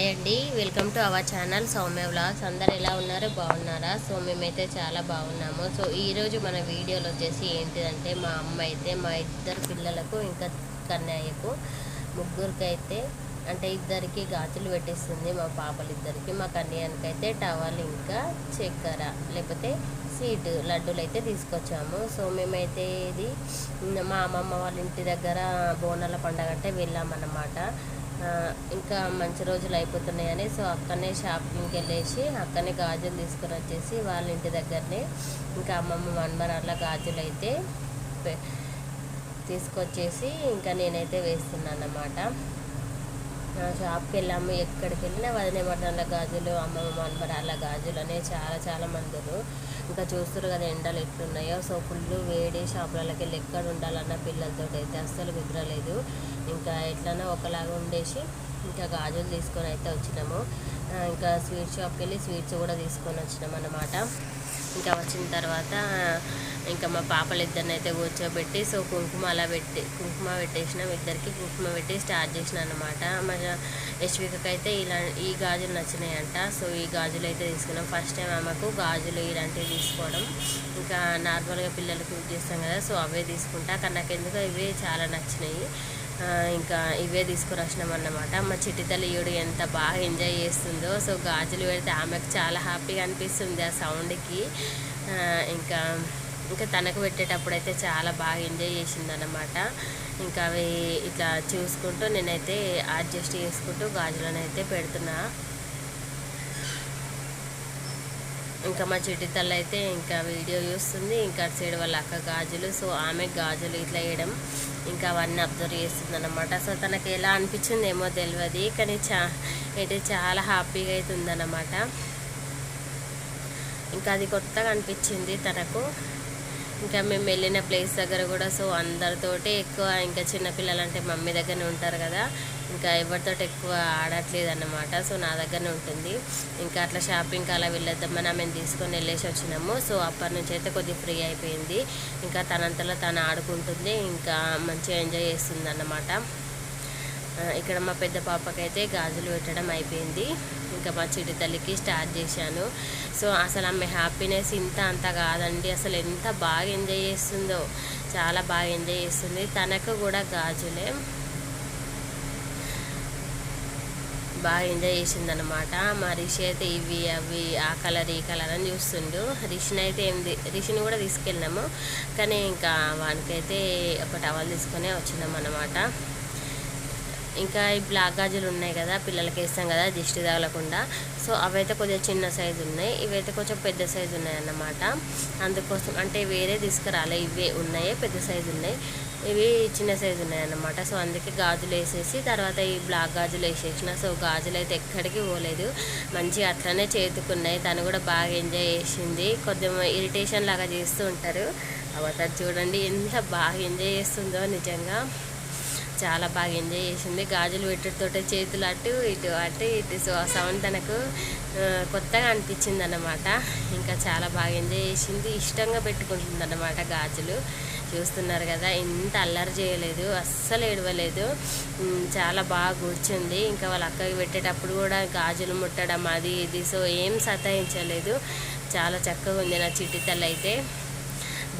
Hi అండి. Welcome to our channel Soumya vlogs అందరు ఎలా ఉన్నారు? బాగున్నారా? సో మేమైతే చాలా బాగున్నాము. సో ఈరోజు మన వీడియోలో వచ్చేసి ఏంటిదంటే మా అమ్మ అయితే మా ఇద్దరు పిల్లలకు ఇంకా కన్నయ్యకు ముగ్గురికైతే అంటే ఇద్దరికి గాజులు పెట్టేస్తుంది మా పాపలిద్దరికి మా కన్యానికైతే టవల్ ఇంకా చక్కెర లేకపోతే స్వీట్ లడ్డూలు అయితే తీసుకొచ్చాము. సో మేమైతే ఇది మా అమ్మమ్మ వాళ్ళ ఇంటి దగ్గర బోనాల పండగ అంటే వెళ్ళామన్నమాట. ఇంకా మంచి రోజులు అయిపోతున్నాయని. సో అక్కడనే షాపింగ్కి వెళ్ళేసి అక్కడనే గాజులు తీసుకొని వచ్చేసి వాళ్ళ ఇంటి దగ్గరనే ఇంకా అమ్మమ్మ మన్మరాళ్ళ గాజులు అయితే పె- తీసుకొచ్చేసి ఇంకా నేనైతే వేస్తున్నాను అన్నమాట షాప్కి వెళ్ళాము. ఎక్కడికి వెళ్ళినా వదిన గాజులు అమ్మమ్మ మన్మరాళ్ళ గాజులు అనే చాలా చాలా మందులు. ఇంకా చూస్తారు కదా ఎండలు ఎట్లున్నాయో. సో ఫుల్ వేడి షాపులకి వెళ్ళి ఎక్కడ ఉండాలన్న పిల్లలతో అయితే అస్సలు కుదరలేదు ఇంకా ఎట్లన్నా ఒకలాగా ఉండేసి ఇంకా గాజులు తీసుకొని అయితే వచ్చినాము. ఇంకా స్వీట్ షాప్కి వెళ్ళి స్వీట్స్ కూడా తీసుకొని వచ్చినాం అన్నమాట ఇంకా వచ్చిన తర్వాత ఇంకా మా పాపలు ఇద్దరిని అయితే కూర్చోబెట్టి సో కుంకుమ అలా పెట్టి కుంకుమ పెట్టేసినాం. ఇద్దరికి కుంకుమ పెట్టి స్టార్ట్ చేసిన అనమాట మా యశ్వికకి అయితే ఇలా ఈ గాజులు నచ్చినాయంట. సో ఈ గాజులు అయితే తీసుకున్నాం. ఫస్ట్ టైం ఆమెకు గాజులు ఇలాంటివి తీసుకోవడం. ఇంకా నార్మల్గా పిల్లలకు యూజ్ చేస్తాం కదా సో అవే తీసుకుంటా. కానీ నాకు ఎందుకో ఇవే చాలా నచ్చినాయి. ఇంకా ఇవే తీసుకుని అన్నమాట. మా చిట్టి తల్లి ఎంత బాగా ఎంజాయ్ చేస్తుందో. సో గాజులు పెడితే ఆమెకు చాలా హ్యాపీగా అనిపిస్తుంది ఆ సౌండ్కి ఇంకా ఇంకా తనకు పెట్టేటప్పుడు అయితే చాలా బాగా ఎంజాయ్ చేసింది అనమాట ఇంకా అవి ఇట్లా చూసుకుంటూ నేనైతే అడ్జస్ట్ చేసుకుంటూ గాజులను అయితే పెడుతున్నా. ఇంకా మా చెట్టు తల్లి అయితే ఇంకా వీడియో చూస్తుంది. ఇంకా అటు సైడ్ వాళ్ళ అక్క గాజులు సో ఆమె గాజులు ఇట్లా వేయడం ఇంకా అవన్నీ అబ్జర్వ్ చేస్తుంది అనమాట సో తనకి ఎలా అనిపించింది ఏమో తెలియదు కానీ చా అయితే చాలా హ్యాపీగా అయితే ఉందన్నమాట. ఇంకా అది కొత్తగా అనిపించింది తనకు. ఇంకా మేము వెళ్ళిన ప్లేస్ దగ్గర కూడా సో అందరితోటి ఎక్కువ ఇంకా చిన్నపిల్లలు అంటే మమ్మీ దగ్గరనే ఉంటారు కదా. ఇంకా ఎవరితో ఎక్కువ ఆడట్లేదు అన్నమాట సో నా దగ్గరనే ఉంటుంది. ఇంకా అట్లా షాపింగ్కి అలా వెళ్ళొద్దామని మేము తీసుకొని వెళ్ళేసి వచ్చినాము. సో అప్పటి నుంచి అయితే కొద్దిగా ఫ్రీ అయిపోయింది. ఇంకా తనంతలో తను ఆడుకుంటుంది ఇంకా మంచిగా ఎంజాయ్ చేస్తుంది అన్నమాట ఇక్కడ మా పెద్ద పాపకైతే గాజులు పెట్టడం అయిపోయింది. ఇంకా మా చిటి తల్లికి స్టార్ట్ చేశాను. సో అసలు ఆమె హ్యాపీనెస్ ఇంత అంత కాదండి. అసలు ఎంత బాగా ఎంజాయ్ చేస్తుందో. చాలా బాగా ఎంజాయ్ చేస్తుంది. తనకు కూడా గాజులే. బాగా ఎంజాయ్ చేసింది అనమాట మా రిషి అయితే ఇవి అవి ఆ కలర్ ఈ కలర్ అని చూస్తుండు. రిషిని అయితే ఏం రిషిని కూడా తీసుకెళ్ళినాము. కానీ ఇంకా వానికైతే ఒక టవల్ తీసుకొని వచ్చినాం అనమాట ఇంకా ఈ బ్లాక్ గాజులు ఉన్నాయి కదా పిల్లలకి వేస్తాం కదా దిష్టి తగలకుండా. సో అవైతే కొద్దిగా చిన్న సైజు ఉన్నాయి. ఇవైతే కొంచెం పెద్ద సైజు ఉన్నాయి అన్నమాట అందుకోసం అంటే వేరే తీసుకురాలే ఇవే ఉన్నాయి పెద్ద సైజు ఉన్నాయి. ఇవి చిన్న సైజు ఉన్నాయి అన్నమాట సో అందుకే గాజులు వేసేసి తర్వాత ఈ బ్లాక్ గాజులు వేసేసిన. సో గాజులు అయితే ఎక్కడికి పోలేదు. మంచిగా అట్లనే చేతుకున్నాయి. తను కూడా బాగా ఎంజాయ్ చేసింది. కొద్దిగా ఇరిటేషన్ లాగా చేస్తూ ఉంటారు. అవతారు చూడండి ఎంత బాగా ఎంజాయ్ చేస్తుందో నిజంగా. చాలా బాగా ఎంజాయ్ చేసింది. గాజులు పెట్టుతోటే చేతులు అటు ఇటు అటు ఇటు. సో ఆ సౌండ్ తనకు కొత్తగా అనిపించింది అన్నమాట ఇంకా చాలా బాగా ఎంజాయ్ చేసింది. ఇష్టంగా పెట్టుకుంటుంది అన్నమాట గాజులు. చూస్తున్నారు కదా ఎంత అల్లరి చేయలేదు అస్సలు ఏడవలేదు. చాలా బాగా కూర్చుంది. ఇంకా వాళ్ళ అక్కకి పెట్టేటప్పుడు కూడా గాజులు ముట్టడం అది ఇది. సో ఏం సతాయించలేదు. చాలా చక్కగా ఉంది నా చిట్టి తల్లి అయితే.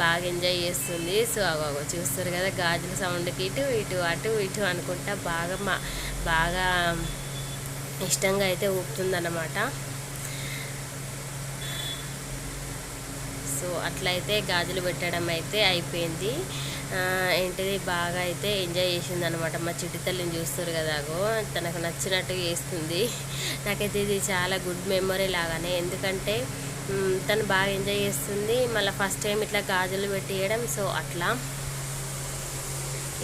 బాగా ఎంజాయ్ చేస్తుంది. సో చూస్తారు కదా గాజుల సౌండ్కి ఇటు ఇటు అటు ఇటు అనుకుంటా బాగా మా బాగా ఇష్టంగా అయితే ఊపుతుందన్నమాట. సో అట్లయితే గాజులు పెట్టడం అయితే అయిపోయింది. ఏంటిది బాగా అయితే ఎంజాయ్ చేసింది అనమాట మా చిట్టి తల్లిని చూస్తారు కదాగో తనకు నచ్చినట్టు చేస్తుంది. నాకైతే ఇది చాలా గుడ్ మెమొరీ లాగానే ఎందుకంటే తను బాగా ఎంజాయ్ చేస్తుంది. మళ్ళీ ఫస్ట్ టైం ఇట్లా గాజులు పెట్టియడం సో అట్లా.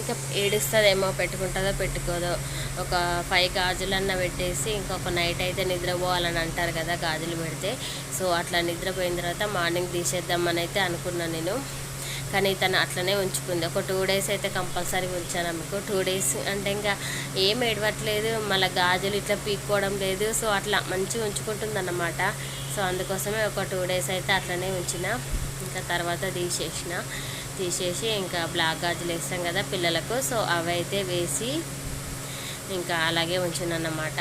ఇంకా ఏడుస్తుందేమో పెట్టుకుంటుందో పెట్టుకోదో. ఒక ఫైవ్ గాజులన్న పెట్టేసి ఇంకొక నైట్ అయితే నిద్రపోవాలని అంటారు కదా గాజులు పెడితే. సో అట్లా నిద్రపోయిన తర్వాత మార్నింగ్ తీసేద్దామని అయితే అనుకున్నాను నేను. కానీ తను అట్లనే ఉంచుకుంది. ఒక టూ డేస్ అయితే కంపల్సరీ ఉంచాను ఆమెకు. టూ డేస్ అంటే ఇంకా ఏం ఏడవట్లేదు. మళ్ళీ గాజులు ఇట్లా పీక్కోవడం లేదు. సో అట్లా మంచిగా ఉంచుకుంటుంది అన్నమాట సో అందుకోసమే ఒక టూ డేస్ అయితే అట్లనే ఉంచిన. ఇంకా తర్వాత తీసేసిన. తీసేసి ఇంకా బ్లాక్ గాజులు వేస్తాం కదా పిల్లలకు. సో అవైతే వేసి ఇంకా అలాగే ఉంచానన్నమాట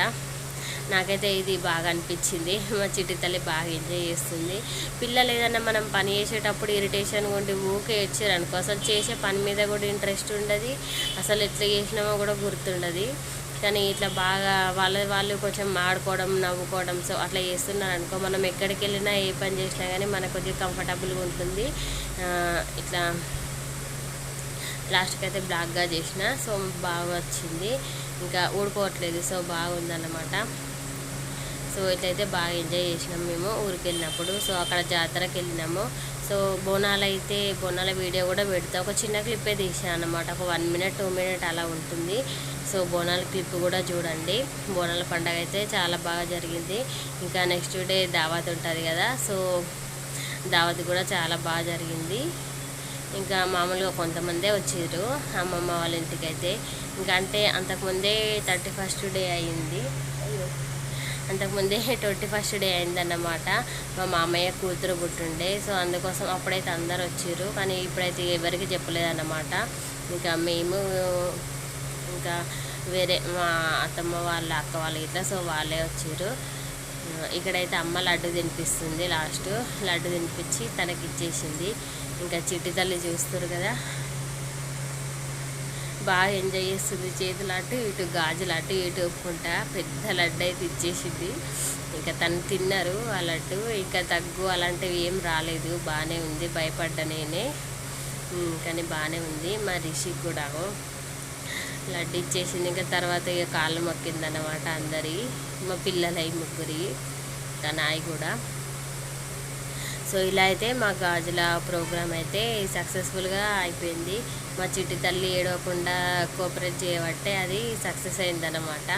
నాకైతే ఇది బాగా అనిపించింది. మా చిట్టి తల్లి బాగా ఎంజాయ్ చేస్తుంది. పిల్లలు ఏదన్నా మనం పని చేసేటప్పుడు ఇరిటేషన్ ఉండి ఊకే వచ్చారు అనుకో అసలు చేసే పని మీద కూడా ఇంట్రెస్ట్ ఉండదు. అసలు ఎట్లా చేసినామో కూడా గుర్తుండదు. కానీ ఇట్లా బాగా వాళ్ళ వాళ్ళు కొంచెం ఆడుకోవడం నవ్వుకోవడం సో అట్లా చేస్తున్నారు అనుకో మనం ఎక్కడికి వెళ్ళినా ఏ పని చేసినా కానీ మనకు కొద్దిగా కంఫర్టబుల్గా ఉంటుంది. ఇట్లా లాస్ట్కి అయితే బ్లాక్గా చేసిన సో బాగా వచ్చింది. ఇంకా ఊడిపోవట్లేదు సో బాగుందన్నమాట. సో ఇట్లయితే బాగా ఎంజాయ్ చేసినాం మేము ఊరికి వెళ్ళినప్పుడు సో అక్కడ జాతరకి వెళ్ళినాము. సో బోనాలు అయితే బోనాల వీడియో కూడా పెడతా. ఒక చిన్న క్లిప్పే తీసాను అనమాట ఒక వన్ మినిట్ టూ మినిట్ అలా ఉంటుంది. సో బోనాల క్లిప్ కూడా చూడండి. బోనాల పండగ అయితే చాలా బాగా జరిగింది. ఇంకా నెక్స్ట్ డే దావత్ ఉంటుంది కదా సో దావత్ కూడా చాలా బాగా జరిగింది. ఇంకా మామూలుగా కొంతమందే వచ్చారు అమ్మమ్మ వాళ్ళ ఇంటికి అయితే ఇంకా అంటే అంతకుముందే థర్టీ ఫస్ట్ డే అయింది. అంతకుముందే ట్వంటీ ఫస్ట్ డే అయిందన్నమాట. మా మామయ్య కూతురు పుట్టుండే సో అందుకోసం అప్పుడైతే అందరు వచ్చారు కానీ ఇప్పుడైతే ఎవరికి చెప్పలేదన్నమాట. ఇంకా మేము ఇంకా వేరే మా అత్తమ్మ వాళ్ళ అక్క వాళ్ళ ఇట్లా సో వాళ్ళే వచ్చారు ఇక్కడైతే అమ్మ లడ్డు తినిపిస్తుంది లాస్ట్. లడ్డు తినిపించి తనకి ఇచ్చేసింది. ఇంకా చిట్టి తల్లి చూస్తారు కదా. బాగా ఎంజాయ్ చేస్తుంది చేతులు అటు ఇటు గాజులు అటు ఇటు ఒప్పుకుంటా. పెద్ద లడ్డు అయితే ఇచ్చేసింది. ఇంకా తను తిన్నారు ఆ లడ్డు. ఇంకా తగ్గు అలాంటివి ఏం రాలేదు. బాగానే ఉంది. భయపడ్డా నేనే. కానీ బాగానే ఉంది. మా రిషికి కూడా. లడ్డు ఇచ్చేసింది ఇంకా తర్వాత ఇక కాళ్ళు మొక్కిందన్నమాట అందరి మా పిల్లలై ముగ్గురి ఇంకా నాయి కూడా. సో ఇలా అయితే మా గాజుల ప్రోగ్రామ్ అయితే సక్సెస్ఫుల్గా అయిపోయింది. మా చిట్టి తల్లి ఏడవకుండా కోఆపరేట్ చేయబట్టే అది సక్సెస్ అయిందన్నమాట.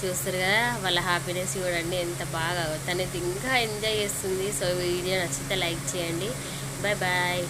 చూస్తారు కదా వాళ్ళ హ్యాపీనెస్ చూడండి ఎంత బాగా తనది ఇంకా ఎంజాయ్ చేస్తుంది. సో వీడియో నచ్చితే లైక్ చేయండి. Bye bye.